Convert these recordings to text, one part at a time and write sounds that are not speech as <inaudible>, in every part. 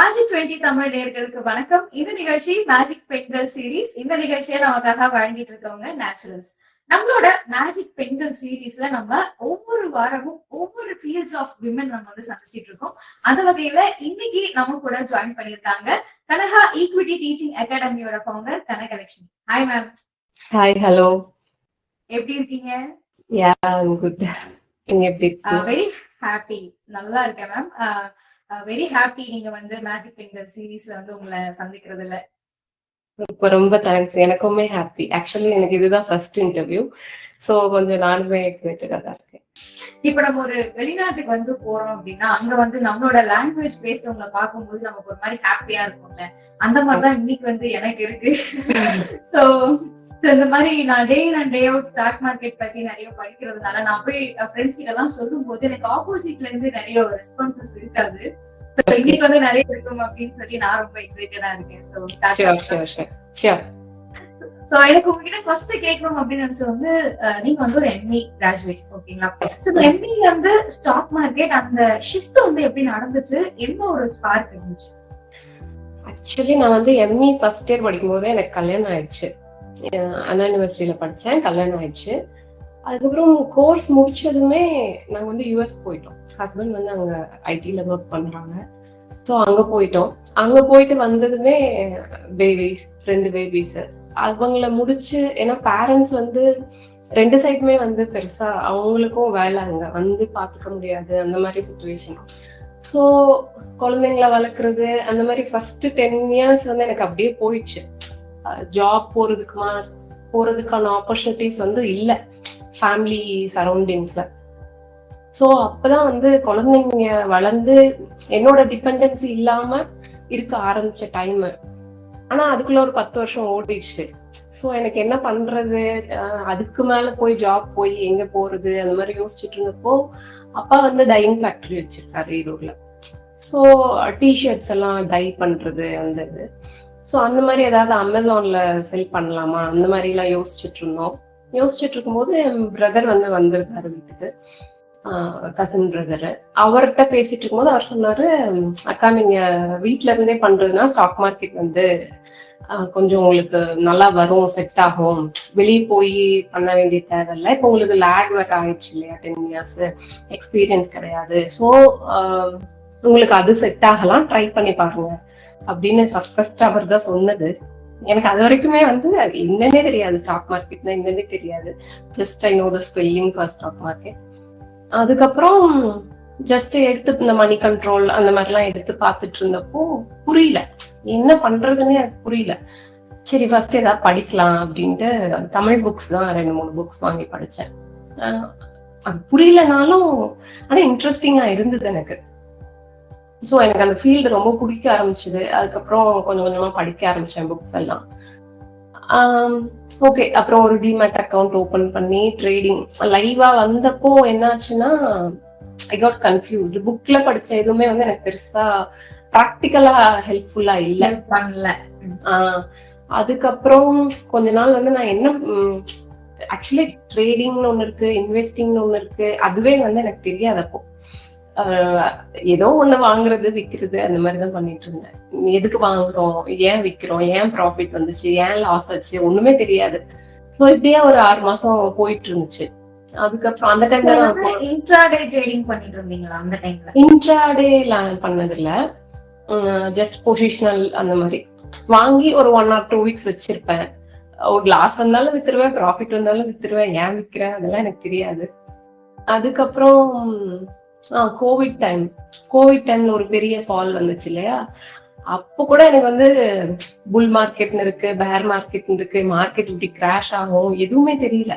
Magic twenty Tamil நேர்களுக்கு வணக்கம். இந்த நிகழ்ச்சி மேஜிக் பெண்கள் சீரீஸ் இந்த நிகழ்ச்சியை நமக்காக வழங்கிட்டு இருக்கவங்க நேச்சுரல்ஸ் நம்மளோட மேஜிக் பெண்கள் சீரீஸ்ல நம்ம ஒவ்வொரு வாரமும் ஒவ்வொரு ஃபீல்ட்ஸ் ஆஃப் விமன் நம்ம வந்து சந்திச்சிட்டு இருக்கோம். அந்த வகையில இன்னைக்கு நம்ம கூட ஜாயின் பண்ணியிருக்காங்க Kanaka equity teaching அகாடமியோட founder Kanakalakshmi. Hi ma'am hi hello எப்படி இருக்கீங்க? யா குட் நீங்க எப்படி வெரி ஹாப்பி நல்லா இருக்கேன் மேம் வெரி ஹாப்பி நீங்க வந்து மேஜிக் பெண்கள் சீரீஸ்ல வந்து உங்களை சந்திக்கிறதுல. ரொம்ப ரொம்ப தேங்க்ஸ் எனக்குமே ஹாப்பி ஆக்சுவலி எனக்கு இதுதான் ஃபர்ஸ்ட் இன்டர்வியூ ஸோ கொஞ்சம் நானுமே எக்ஸைட்டடாக தான் இருக்கேன். இப்ப நம்ம ஒரு வெளிநாட்டுக்கு வந்து போறோம் அப்படின்னா அங்க வந்து நம்மளோட லாங்குவேஜ் பேசுறவங்களை பார்க்கும்போது நமக்கு ஒரு மாதிரி ஹாப்பியா இருக்கும்ல. அந்த மாதிரிதான் இன்னைக்கு வந்து எனக்கு இருக்கு. <laughs> சோ சோ இந்த மாதிரி நான் day and day out stock market பத்தி நிறைய படிக்கிறதுனால நான் போய் ஃப்ரெண்ட்ஸ் கிட்ட எல்லாம் சொல்லும் போது எனக்கு ஆப்போசிட்ல இருந்து நிறைய ரெஸ்பான்சஸ் இருக்காது சோ இன்னைக்கு வந்து நிறைய இருக்கும் அப்படின்னு சொல்லி நான் ரொம்ப எக்ஸைட்டடா இருக்கேன். சோ ஸ்டார்ட் சோ எனக்கு உங்ககிட்ட ஃபர்ஸ்ட் கேட்கணும் அப்படின்னு நினைச்சது வந்து நீங்க வந்து ஒரு எம்இ கிராஜுவேட் ஓகேங்களா சோ இந்த எம்இ வந்து ஸ்டாக் மார்க்கெட் அந்த ஷிஃப்ட் வந்து எப்படி நடந்துச்சு? என்ன ஒரு ஸ்பார்க் இருந்துச்சு? ஆக்சுவலி நான் வந்து எம்இ ஃபர்ஸ்ட் இயர் படிக்கும்போது எனக்கு கல்யாணம் ஆயிடுச்சு. அண்ணா யூனிவர்சிட்டியில படித்தேன் கல்யாணம் ஆயிடுச்சு. அதுக்கப்புறம் கோர்ஸ் முடிச்சதுமே நாங்கள் வந்து யூஎஸ் போயிட்டோம். ஹஸ்பண்ட் வந்து அங்கே ஐடியில் ஒர்க் பண்ணுறாங்க ஸோ அங்கே போயிட்டோம். அங்கே போயிட்டு வந்ததுமே பேபிஸ் ரெண்டு பேபிஸ் அவங்கள முடிச்சு ஏன்னா பேரண்ட்ஸ் வந்து ரெண்டு சைடுமே வந்து பெருசா அவங்களுக்கும் வேலை அங்க வந்து பாத்துக்க முடியாது. அந்த மாதிரி சுச்சுவேஷன் ஸோ குழந்தைங்கள வளர்க்குறது அந்த மாதிரி ஃபர்ஸ்ட் டென் இயர்ஸ் வந்து எனக்கு அப்படியே போயிடுச்சு. ஜாப் போறதுக்குமா போறதுக்கான ஆப்பர்ச்சுனிட்டிஸ் வந்து இல்லை. ஃபேமிலி சரௌண்டிங்ஸ்ல ஸோ அப்பதான் வந்து குழந்தைங்க வளர்ந்து என்னோட டிபெண்டன்சி இல்லாம இருக்க ஆரம்பிச்ச டைம் ஆனா அதுக்குள்ள ஒரு பத்து வருஷம் ஓடிடுச்சு. ஸோ எனக்கு என்ன பண்றது? அதுக்கு மேல போய் ஜாப் போய் எங்க போறது? அந்த மாதிரி யோசிச்சுட்டு இருந்தப்போ அப்பா வந்து டையிங் ஃபேக்டரி வச்சிருக்காரு ஈரூர்ல ஸோ டிஷர்ட்ஸ் எல்லாம் டை பண்றது அந்த இது. ஸோ அந்த மாதிரி ஏதாவது அமேசான்ல செல் பண்ணலாமா? அந்த மாதிரி எல்லாம் யோசிச்சுட்டு இருந்தோம். யோசிச்சுட்டு இருக்கும்போது என் பிரதர் வந்து வந்திருக்காரு வீட்டுக்கு. கசின் பிரதர் அவர்கிட்ட பேசிட்டு இருக்கும்போது அவர் சொன்னாரு அக்கா நீங்க வீட்ல இருந்தே பண்றதுன்னா ஸ்டாக் மார்க்கெட் வந்து ஆஹ் கொஞ்சம் உங்களுக்கு நல்லா வரும் செட் ஆகும். வெளியே போய் பண்ண வேண்டிய தேவையில்ல. இப்போ உங்களுக்கு லேக் வேற ஆயிடுச்சு இல்லையா டென் இயர்ஸ் எக்ஸ்பீரியன்ஸ் கிடையாது. ஸோ உங்களுக்கு அது செட் ஆகலாம். ட்ரை பண்ணி பாருங்க. அப்படின்னு ஃபர்ஸ்ட் ஃபர்ஸ்ட் அவர் தான் சொன்னது. எனக்கு அது வரைக்குமே வந்து அது என்னன்னே தெரியாது ஸ்டாக் மார்க்கெட்னா என்னன்னே தெரியாது. Just I know the spelling for stock market அதுக்கப்புறம் ஜஸ்ட் எடுத்து இந்த மணி கண்ட்ரோல் அந்த மாதிரிலாம் எடுத்து பார்த்துட்டு இருந்தப்போ புரியல. என்ன பண்றதுன்னே எனக்கு புரியல. சரி ஃபர்ஸ்ட் ஏதாவது படிக்கலாம் அப்படின்ட்டு தமிழ் புக்ஸ் தான் ரெண்டு மூணு புக்ஸ் வாங்கி படிச்சேன். ஆஹ் அது புரியலனாலும் ஆனால் இன்ட்ரெஸ்டிங்கா இருந்தது எனக்கு. ஸோ எனக்கு அந்த ஃபீல்டு ரொம்ப பிடிக்க ஆரம்பிச்சது. அதுக்கப்புறம் கொஞ்சம் கொஞ்சமா படிக்க ஆரம்பிச்சேன் புக்ஸ் எல்லாம். ஓகே அப்புறம் ஒரு டிமேட் அக்கௌண்ட் ஓபன் பண்ணி ட்ரேடிங் லைவா வந்தப்போ என்னாச்சுன்னா ஐ காட் கன்ஃபியூஸ்டு புக்ல படிச்ச எதுவுமே வந்து எனக்கு பெருசா ப்ராக்டிக்கலா ஹெல்ப்ஃபுல்லா இல்ல. பண்ணல. அதுக்கப்புறம் கொஞ்ச நாள் வந்து நான் என்ன ஆக்சுவலி ட்ரேடிங்னு ஒண்ணு இருக்கு இன்வெஸ்டிங்னு ஒண்ணு இருக்கு அதுவே வந்து எனக்கு தெரியாது அப்போ. ஏதோ ஒண்ணு வாங்குறது விக்கிறது அந்த மாதிரி தான் பண்ணிட்டு இருந்தேன். எதுக்கு வாங்குறோம்? ஏன் விக்கிறோம்? ஏன் ப்ராஃபிட் வந்துச்சு? ஏன் லாஸ் ஆச்சு? ஒண்ணுமே தெரியாது. ஸோ இப்படியே ஒரு ஆறு மாசம் போயிட்டு இருந்துச்சு. அதுக்கப்புறம் அந்த டைம்ல இன்ட்ராடே ட்ரேடிங் பண்ணிட்டு இருந்தீங்களா? அந்த டைம்ல இன்ட்ராடே ஜஸ்ட் பொசிஷனல் அந்த மாதிரி. வாங்கி ஒரு ஒன் ஆர் டூ வீக்ஸ் வச்சிருப்பேன். ஒரு லாஸ் வந்தாலும் வித்துருவேன் ப்ராஃபிட் வந்தாலும் வித்துருவேன். ஏன் விற்கிறேன் அதெல்லாம் எனக்கு தெரியாது. அதுக்கப்புறம் கோவிட் டைம் கோவிட் டைம்ல ஒரு பெரிய ஃபால் வந்துச்சு இல்லையா? அப்போ கூட எனக்கு வந்து புல் மார்க்கெட்னு இருக்கு பேர் மார்க்கெட்னு இருக்கு மார்க்கெட் இப்படி கிராஷ் ஆகும் எதுவுமே தெரியல.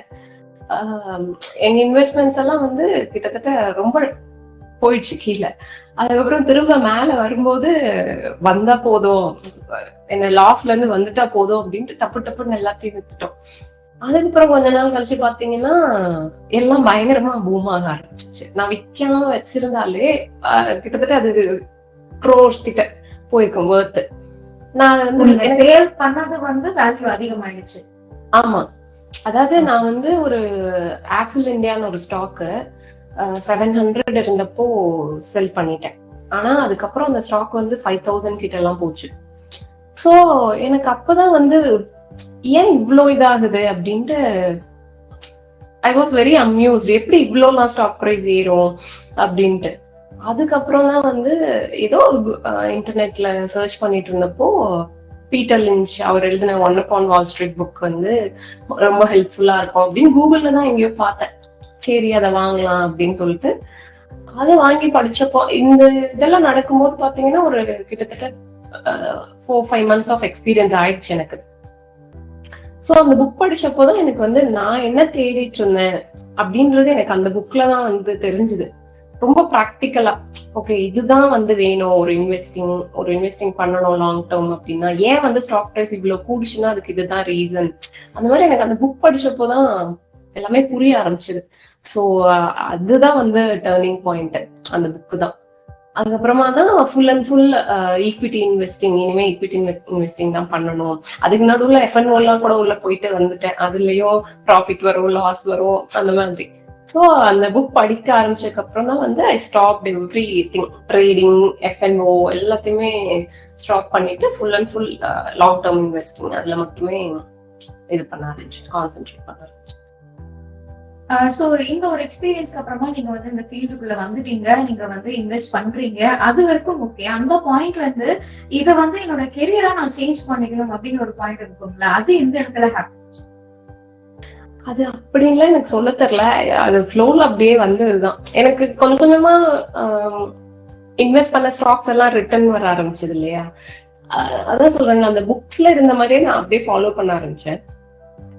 ஆஹ் எங்க இன்வெஸ்ட்மெண்ட்ஸ் எல்லாம் வந்து கிட்டத்தட்ட ரொம்ப போயிடுச்சு கீழே. அதுக்கப்புறம் திரும்ப மேல வரும்போது வந்தா போதும். என்ன லாஸ்ல இருந்து வந்துட்டா போதும் அப்படின்ட்டு டப்பு டப்புன்னு எல்லாத்தையும் வித்துட்டோம் அதுக்கப்புறம் கொஞ்ச நாள் கழிச்சு பாத்தீங்கன்னா எல்லாம் பயங்கரமா பூம் ஆக ஆரம்பிச்சிச்சு நான் விக்காம வச்சிருந்தாலே கிட்டத்தட்ட அது க்ரோர்ஸ் கிட்ட போயிருக்கும் worth. நான் வந்து சேல் பண்ணது வந்து வேல்யூ அதிகமாயிடுச்சு. ஆமா. அதாவது நான் வந்து ஒரு ஆப்பிள் இந்தியான்னு ஒரு ஸ்டாக்கு செவன் ஹண்ட்ரட் இருந்தப்போ செல் பண்ணிட்டேன். ஆனா அதுக்கப்புறம் அந்த ஸ்டாக் வந்து ஃபைவ் தௌசண்ட் கிட்ட எல்லாம் போச்சு. ஸோ எனக்கு அப்பதான் வந்து ஏன் இவ்வளோ இதாகுது அப்படின்ட்டு ஐ வாஸ் வெரி அம்யூஸ்ட் எப்படி இவ்வளோலாம் ஸ்டாக் ப்ரைஸ் ஏறும் அப்படின்ட்டு. அதுக்கப்புறம்லாம் வந்து ஏதோ இன்டர்நெட்ல சர்ச் பண்ணிட்டு இருந்தப்போ பீட்டர் லிஞ்ச் அவர் எழுதின one up on Wall Street book வந்து ரொம்ப ஹெல்ப்ஃபுல்லா இருக்கும் அப்படின்னு கூகுள்ல தான் எங்கேயோ பார்த்தேன். சரி அதை வாங்கலாம் அப்படின்னு சொல்லிட்டு. அதை வாங்கி படிச்சப்போ இந்த இதெல்லாம் நடக்கும்போது பாத்தீங்கன்னா ஒரு கிட்டத்தட்ட four five months of experience ஆயிடுச்சு எனக்கு. ஸோ அந்த புக் படிச்சப்போதான் எனக்கு வந்து நான் என்ன தேடிட்டு இருந்தேன் அப்படின்றது எனக்கு அந்த புக்ல தான் வந்து தெரிஞ்சுது. ரொம்ப ப்ராக்டிக்கலா ஓகே இதுதான் வந்து வேணும் ஒரு இன்வெஸ்டிங் ஒரு இன்வெஸ்டிங் பண்ணணும் லாங் டேர்ம் அப்படின்னா ஏன் வந்து ஸ்டாக் ப்ரைஸ் இவ்வளவு கூடுச்சுன்னா அதுக்கு இதுதான் ரீசன் அந்த மாதிரி எனக்கு அந்த புக் படிச்சப்போதான் எல்லாமே புரிய ஆரம்பிச்சது. ஸோ அதுதான் வந்து டேர்னிங் பாயிண்ட் அந்த புக்கு தான். அதுக்கப்புறமா தான் full and full equity investing இனிமே ஈக்விட்டி இன்வெஸ்டிங் தான் பண்ணணும். அதுக்கு நடுவில் எஃப்என்ஓலாம் கூட உள்ள போயிட்டு வந்துட்டேன். அதுலயும் ப்ராஃபிட் வரும் லாஸ் வரும் அந்த மாதிரி. ஸோ அந்த புக் படிக்க ஆரம்பிச்சதுக்கு அப்புறம் தான் வந்து I stop everything trading F N O எல்லாத்தையுமே ஸ்டாப் பண்ணிட்டு full and full long term investing அதுல மட்டுமே இது பண்ண ஆரம்பிச்சு கான்சென்ட்ரேட் பண்ண ஆரம்பிச்சு. சோ இந்த ஒரு எக்ஸ்பீரியன்ஸ்க்கு அப்புறமா நீங்க வந்து இந்த ஃபீல்டுக்குள்ள வந்துட்டீங்க. நீங்க வந்து இன்வெஸ்ட் பண்றீங்க. அது வரைக்கும் ஓகே அந்த பாயிண்ட்ல இருந்து இத வந்து என்னோட கெரியரா நான் சேஞ்ச் பண்ணிக்கணும் அப்படின்னு ஒரு பாயிண்ட் இருக்கும்ல அது எந்த இடத்துல ஹாப்பி அது அப்படின்லாம் எனக்கு சொல்ல தெரியல. அது ஃப்ளோல அப்படியே வந்ததுதான். எனக்கு கொஞ்சம் கொஞ்சமா இன்வெஸ்ட் பண்ண ஸ்டாக்ஸ் எல்லாம் ரிட்டர்ன் வர ஆரம்பிச்சது இல்லையா? அதான் சொல்றேன் அந்த புக்ஸ்ல இருந்த மாதிரியே நான் அப்படியே ஃபாலோ பண்ண ஆரம்பிச்சேன்.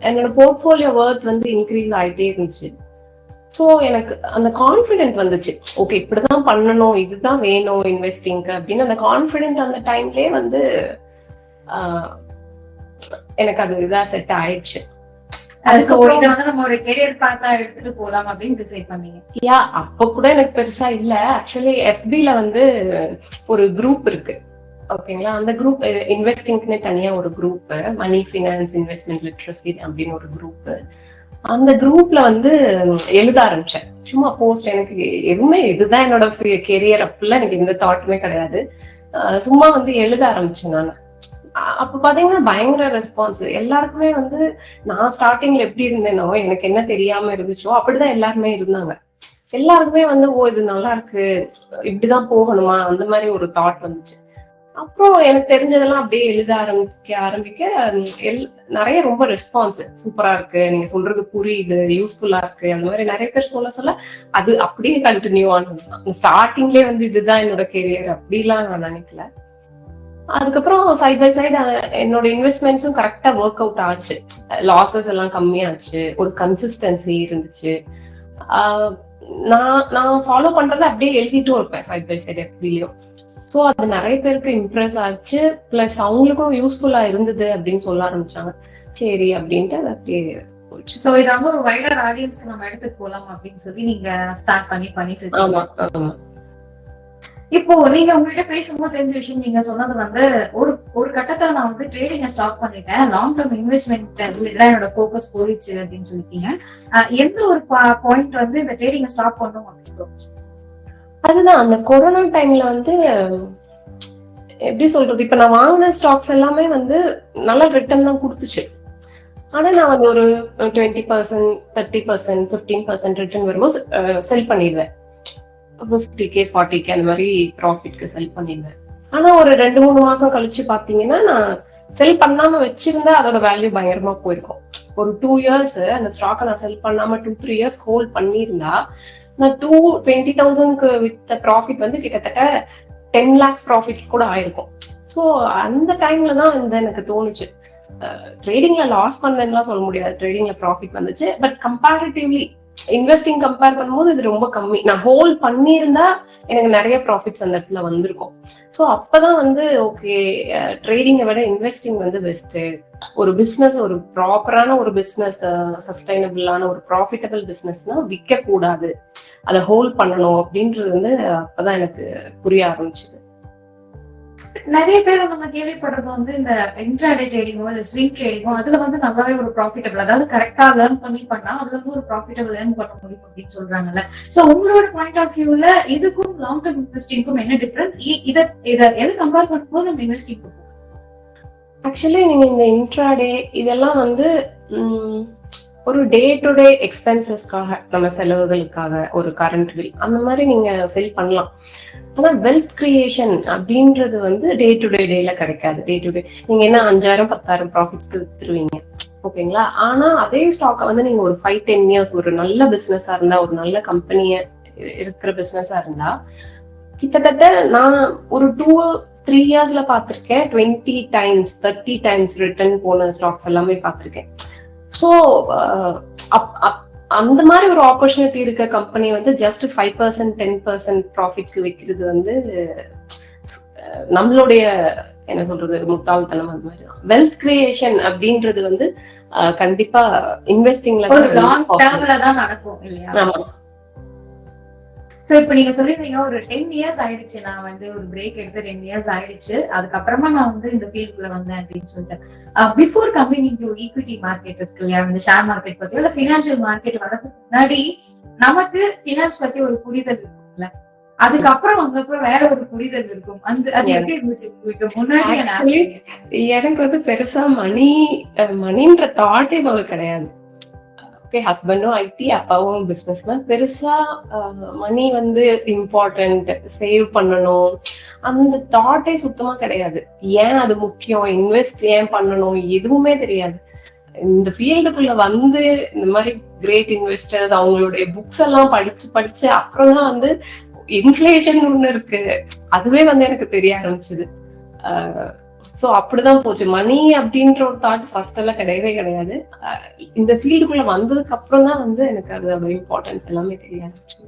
என்னோட போர்ட்ஃபோலியோ ஒர்த் வந்து இன்க்ரீஸ் ஆயிட்டே இருந்துச்சு. ஸோ எனக்கு அந்த கான்ஃபிடென்ட் வந்துச்சு. ஓகே இப்படிதான் பண்ணணும் இதுதான் வேணும் இன்வெஸ்டிங்க்கு அப்படின்னு அந்த கான்ஃபிடென்ட் அந்த டைம்லயே வந்து எனக்கு அது இதா செட் ஆயிடுச்சு. அப்ப கூட எனக்கு பெருசா இல்ல. ஆக்சுவலி எஃபில வந்து ஒரு குரூப் இருக்கு. ஓகேங்களா? அந்த குரூப் இன்வெஸ்டிங்க்னே தனியா ஒரு group money finance investment literacy அப்படின்னு ஒரு குரூப் அந்த குரூப்ல வந்து எழுத ஆரம்பிச்சேன். சும்மா போஸ்ட் எனக்கு எதுவுமே இதுதான் என்னோட கெரியர் அப்படிலாம் எனக்கு எந்த தாட்டுமே கிடையாது. சும்மா வந்து எழுத ஆரம்பிச்சேன் நான். அப்ப பாத்தீங்கன்னா பயங்கர ரெஸ்பான்ஸ் எல்லாருக்குமே வந்து நான் ஸ்டார்டிங்ல எப்படி இருந்தேனோ எனக்கு என்ன தெரியாம இருந்துச்சோ அப்படிதான் எல்லாருமே இருந்தாங்க. எல்லாருக்குமே வந்து ஓ இது நல்லா இருக்கு. இப்படிதான் போகணுமா? அந்த மாதிரி ஒரு தாட் வந்துச்சு. அப்புறம் எனக்கு தெரிஞ்சதெல்லாம் அப்படியே எழுத ஆரம்பிக்க ஆரம்பிக்க எல்- நிறைய ரொம்ப ரெஸ்பான்ஸ் சூப்பரா இருக்கு. நீங்க சொல்றது புரியுது யூஸ்ஃபுல்லா இருக்கு. அந்த மாதிரி நிறைய பேர் சொல்ல சொல்ல அது அப்படியே கண்டினியூ ஆனது ஸ்டார்டிங்லேயே வந்து இதுதான் என்னோட கெரியர் அப்படிலாம் நான் நினைக்கல. அதுக்கப்புறம் சைட் பை சைடு என்னோட இன்வெஸ்ட்மெண்ட்ஸும் கரெக்டா ஒர்க் அவுட் ஆச்சு. லாசஸ் எல்லாம் கம்மியாச்சு. ஒரு கன்சிஸ்டன்சி இருந்துச்சு. ஆஹ் நான் நான் ஃபாலோ பண்றதை அப்படியே எழுதிட்டும் இருப்பேன் சைட் பை சைடு எஃபிலையும் ஸோ அது நிறைய பேருக்கு இம்ப்ரெஸ் ஆச்சு. பிளஸ் அவங்களுக்கும் யூஸ்ஃபுல்லா இருந்தது அப்படின்னு சொல்ல ஆரம்பிச்சாங்க. சரி அப்படின்ட்டு அது அப்படியே போச்சு. சோ இத வந்து ஒரு வைடர் ஆடியன்ஸ்க்கு நம்ம எடுத்துட்டு போலாம் அப்படின்னு சொல்லி நீங்க ஸ்டார்ட் பண்ணி பண்ணிட்டு இருக்கீங்க. இப்போ நீங்க உங்ககிட்ட பேசும்போது தெரிஞ்ச விஷயம் நீங்க சொன்னது வந்து ஒரு ஒரு கட்டத்துல நான் வந்து ட்ரேடிங்க ஸ்டாப் பண்ணிட்டேன். லாங் டேர்ம் இன்வெஸ்ட்மெண்ட் என்னோட ஃபோக்கஸ் போயிடுச்சு அப்படின்னு சொல்லிட்டீங்க. எந்த ஒரு பாயிண்ட் வந்து இந்த ட்ரேடிங்க ஸ்டாப் பண்ணும் அப்படின்னு தோணுச்சு? அதுதான் அந்த கொரோனா டைம்ல வந்து எப்படி சொல்றது இப்ப நான் வாங்கின ஸ்டாக்ஸ் எல்லாமே வந்து நல்ல ரிட்டர்ன் தான் கொடுத்துச்சு. ஆனா நான் வந்து ஒரு twenty percent thirty percent fifteen percent return வரும்போது செல் பண்ணிடுவேன். ஃபிஃப்டி கே ஃபார்ட்டி கே அந்த மாதிரி ப்ராஃபிட்க்கு செல் பண்ணிடுவேன். ஆனா ஒரு ரெண்டு மூணு மாசம் கழிச்சு பாத்தீங்கன்னா நான் செல் பண்ணாம வச்சிருந்தா அதோட வேல்யூ பயங்கரமா போயிருக்கும். ஒரு டூ இயர்ஸ் அந்த ஸ்டாக்கை நான் செல் பண்ணாம டூ த்ரீ இயர்ஸ் ஹோல்ட் பண்ணியிருந்தா நான் டூ டுவெண்ட்டி தௌசண்ட்க்கு வித் ப்ராஃபிட் வந்து கிட்டத்தட்ட டென் லேக்ஸ் ப்ராஃபிட் கூட ஆயிருக்கும். ஸோ அந்த டைம்ல தான் வந்து எனக்கு தோணுச்சு. ட்ரேடிங்ல லாஸ் பண்ணேன்னுலாம் சொல்ல முடியாது. ட்ரேடிங்ல ப்ராஃபிட் வந்துச்சு. பட் கம்பேரிட்டிவ்லி இன்வெஸ்டிங் கம்பேர் பண்ணும்போது இது ரொம்ப கம்மி. நான் ஹோல்ட் பண்ணியிருந்தா எனக்கு நிறைய ப்ராஃபிட்ஸ் அந்த இடத்துல வந்திருக்கும். ஸோ அப்பதான் வந்து ஓகே ட்ரேடிங்கை விட இன்வெஸ்டிங் வந்து பெஸ்ட்டு ஒரு பிஸ்னஸ் ஒரு ப்ராப்பரான ஒரு பிஸ்னஸ் சஸ்டைனபிளான ஒரு ப்ராஃபிட்டபிள் பிஸ்னஸ்னா விற்கக்கூடாது அதை ஹோல்ட் பண்ணணும் அப்படின்றது வந்து அப்பதான் எனக்கு புரிய ஆரம்பிச்சது. நிறைய பேர் நம்ம கேள்விப்படுறது வந்து இந்த இன்ட்ராடே ட்ரேடிங்கோ இல்ல ஸ்விங் ட்ரேடிங்கோ அதுல வந்து நல்லாவே ஒரு ப்ராஃபிட்டபிள் அதாவது கரெக்டா லேர்ன் பண்ணி பண்ணா அதுல வந்து ஒரு ப்ராஃபிட்டபிள் லேர்ன் பண்ண முடியும் அப்படின்னு சொல்றாங்கல்ல. சோ உங்களோட பாயிண்ட் ஆஃப் வியூல இதுக்கும் லாங் டர்ம் இன்வெஸ்டிங்க்கும் என்ன டிஃபரன்ஸ் இதை இதை எது கம்பேர் பண்ணும்போது நம்ம இன்வெஸ்டிங் ஆக்சுவலி நீங்க இந்த இன்ட்ராடே இதெல்லாம் வந்து ஒரு டே டு டே எக்ஸ்பென்சஸ்க்காக நம்ம செலவுகளுக்காக ஒரு கரண்ட் பில் அந்த மாதிரி நீங்க செல் பண்ணலாம். ஆனா வெல்த் கிரியேஷன் அப்படின்றது வந்து டே டு டே டேல கிடைக்காது. டே டு டே நீங்க என்ன அஞ்சாயிரம் பத்தாயிரம் ப்ராஃபிட்க்கு வித்துருவீங்க. ஓகேங்களா? ஆனா அதே ஸ்டாக்கை வந்து நீங்க ஒரு ஃபைவ் டென் இயர்ஸ் ஒரு நல்ல பிசினஸா இருந்தா ஒரு நல்ல கம்பெனிய இருக்கிற பிசினஸா இருந்தா கிட்டத்தட்ட நான் ஒரு டூ த்ரீ இயர்ஸ்ல பாத்திருக்கேன் twenty times thirty times return போன ஸ்டாக்ஸ் எல்லாமே பார்த்திருக்கேன். ஸோ அந்த மாதிரி ஒரு ஆப்பர்ச்சுனிட்டி இருக்க கம்பெனி வந்து just five percent ten percent ப்ராஃபிட்க்கு விற்கிறது வந்து நம்மளுடைய என்ன சொல்றது முட்டாள்தனம் அந்த மாதிரி தான். வெல்த் கிரியேஷன் அப்படின்றது வந்து கண்டிப்பா இன்வெஸ்டிங்ல நடக்கும் இல்லையா? ஆமா. சோ இப்ப நீங்க சொல்லிருந்தீங்க ஒரு டென் இயர்ஸ் ஆயிடுச்சு. நான் வந்து ஒரு பிரேக் எடுத்து டென் இயர்ஸ் ஆயிடுச்சு. அதுக்கப்புறமா நான் வந்து இந்த ஃபீல்டுக்குள்ள வந்தேன் அப்படின்னு சொல்லிட்டு. Before coming in to equity market இருக்கு இல்லையா? இந்த ஷேர் மார்க்கெட் பத்தியோ இல்ல பினான்சியல் மார்க்கெட் வரதுக்கு முன்னாடி நமக்கு பினான்ஸ் பத்தி ஒரு புரிதல் இருக்கும்ல. அதுக்கப்புறம் வந்தப்பறம் வேற ஒரு புரிதல் இருக்கும். அந்த அது. எப்படி இருந்துச்சு? உங்களுக்கு முன்னாடி எனக்கு வந்து பெருசா மணி மணின்ற தாட்டே முதல் கிடையாது. ஓகே ஹஸ்பண்டும் ஐடி அப்பாவும் பிஸ்னஸ் மேன் பெருசா மணி வந்து இம்பார்ட்டன்ட் சேவ் பண்ணணும். அந்த தாட்டே சுத்தமா கிடையாது. ஏன் அது முக்கியம்? இன்வெஸ்ட் ஏன் பண்ணணும்? எதுவுமே தெரியாது. இந்த ஃபீல்டுக்குள்ள வந்து இந்த மாதிரி கிரேட் இன்வெஸ்டர்ஸ் அவங்களுடைய புக்ஸ் எல்லாம் படிச்சு படிச்சு அப்புறம் தான் வந்து இன்ஃபிளேஷன் ஒண்ணு இருக்கு. அதுவே வந்து எனக்கு தெரிய ஆரம்பிச்சது. ஸோ அப்படிதான் போச்சு. மணி அப்படின்ற ஒரு தாட் ஃபர்ஸ்ட் எல்லாம் கிடையவே கிடையாது. இந்த ஃபீல்டுக்குள்ள வந்ததுக்கு அப்புறம் தான் வந்து எனக்கு அதோட இம்பார்ட்டன்ஸ் எல்லாமே தெரிய ஆரம்பிச்சு